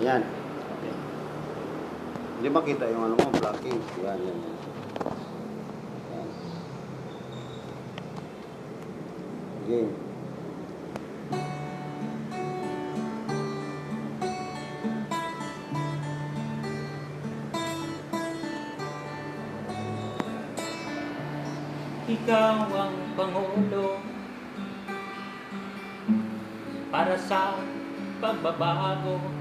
Ayan. Okay. Hindi makita yung ano mo, blocking. Yan, yan, yan. Yan. Game. Ikaw ang Pangulo para sa pagbabago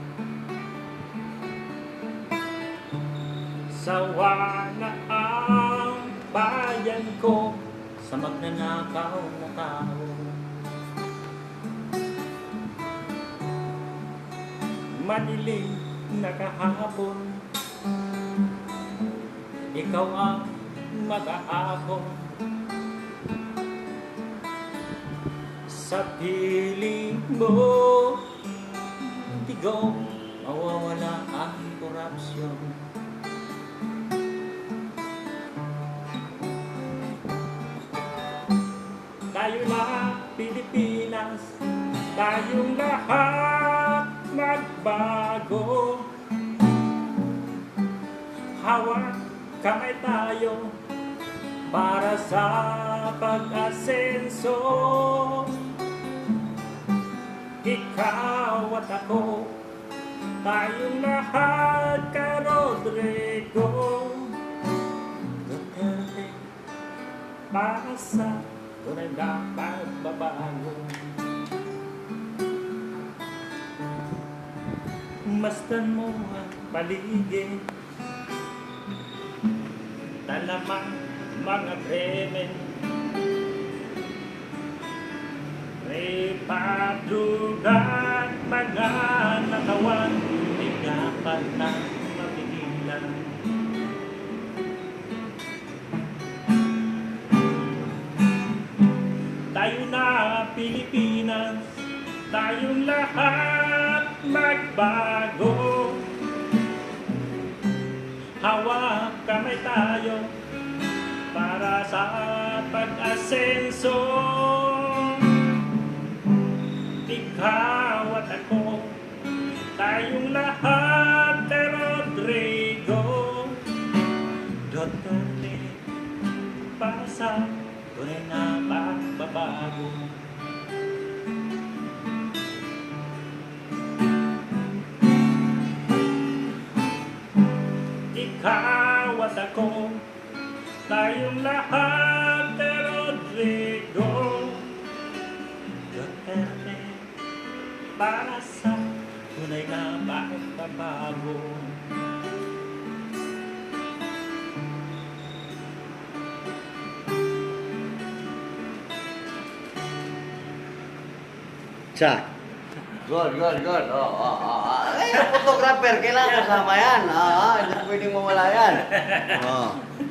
Sawa na ang bayan ko sa magnanakaw na tao. Madilim na kahapon Ikaw ang mag-aahon Sa piling mo Tigaw Mawawala ang korupsyon Tayo na Pilipinas. Tayong lahat magbago. Hawak kamay tayo para sa pag-asenso. Ikaw at ako Tayong lahat ka Rodrigo. Duterte Para sa na pagbabago Masdan mo ang paligid Talamang mga krimen. Repadrugan mga nakawan Di dapat na Pilipinas Tayong lahat magbago. Hawak kamay tayo para sa pag-asenso. Ikaw at ako Tayong lahat kay Rodrigo. Duterte Para sa tunay na pagbabago Ikaw at ako Tayong lahat kay Rodrigo Duterte Para sa tunay na pagbabago Cha. Good, good, good. Oh, oh, oh. Photographer, kailangan kasama yan. Ah, ah, hindi pwedeng mawala yan. Oh.